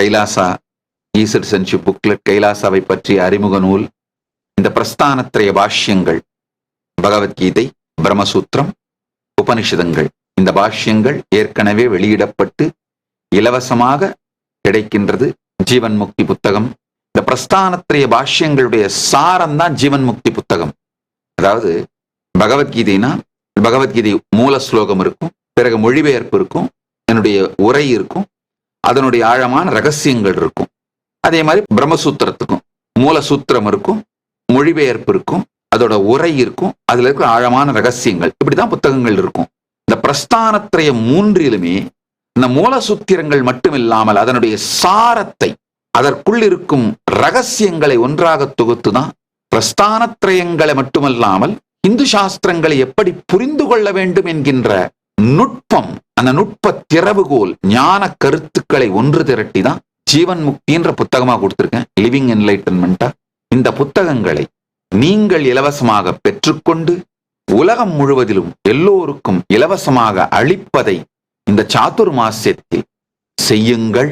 Kailasa e citizenship booklet கைலாசாவை பற்றிய அறிமுக நூல் இந்த பிரஸ்தானத்திரைய பாஷ்யங்கள் பகவத்கீதை பிரம்மசூத்திரம் உபனிஷதங்கள். இந்த பாஷ்யங்கள் ஏற்கனவே வெளியிடப்பட்டு இலவசமாக கிடைக்கின்றது ஜீவன் முக்தி புத்தகம். இந்த பிரஸ்தானத்திரைய பாஷ்யங்களுடைய சாரம் தான் ஜீவன் முக்தி புத்தகம். அதாவது பகவத்கீதைனா பகவத்கீதை மூல ஸ்லோகம் இருக்கும் பிறகு மொழிபெயர்ப்பு இருக்கும் என்னுடைய உரை இருக்கும் அதனுடைய ஆழமான ரகசியங்கள் இருக்கும். அதே மாதிரி பிரம்மசூத்திரத்துக்கும் மூல சூத்திரம் இருக்கும் மொழிபெயர்ப்பு இருக்கும் அதோட உரை இருக்கும் அதுல இருக்கிற ஆழமான ரகசியங்கள். இப்படிதான் புத்தகங்கள் இருக்கும். இந்த பிரஸ்தானத்திரைய மூன்றிலுமே இந்த மூல சூத்திரங்கள் மட்டுமில்லாமல் அதனுடைய சாரத்தை அதற்குள் இருக்கும் ரகசியங்களை ஒன்றாக தொகுத்து தான் பிரஸ்தானத்திரயங்களை மட்டுமல்லாமல் இந்து சாஸ்திரங்களை எப்படி புரிந்து கொள்ள வேண்டும் என்கின்ற நுட்பம் அந்த நுட்ப திறவுகோல் ஞான கருத்துக்களை ஒன்று திரட்டி தான் ஜீவன் முக்தின்ற புத்தகமா கொடுத்திருக்கேன். லிவிங் என்லைட்டன்மெண்டா இந்த புத்தகங்களை நீங்கள் இலவசமாக பெற்றுக்கொண்டு உலகம் முழுவதிலும் எல்லோருக்கும் இலவசமாக அளிப்பதை இந்த சாத்துர் மாசத்தில் செய்யுங்கள்.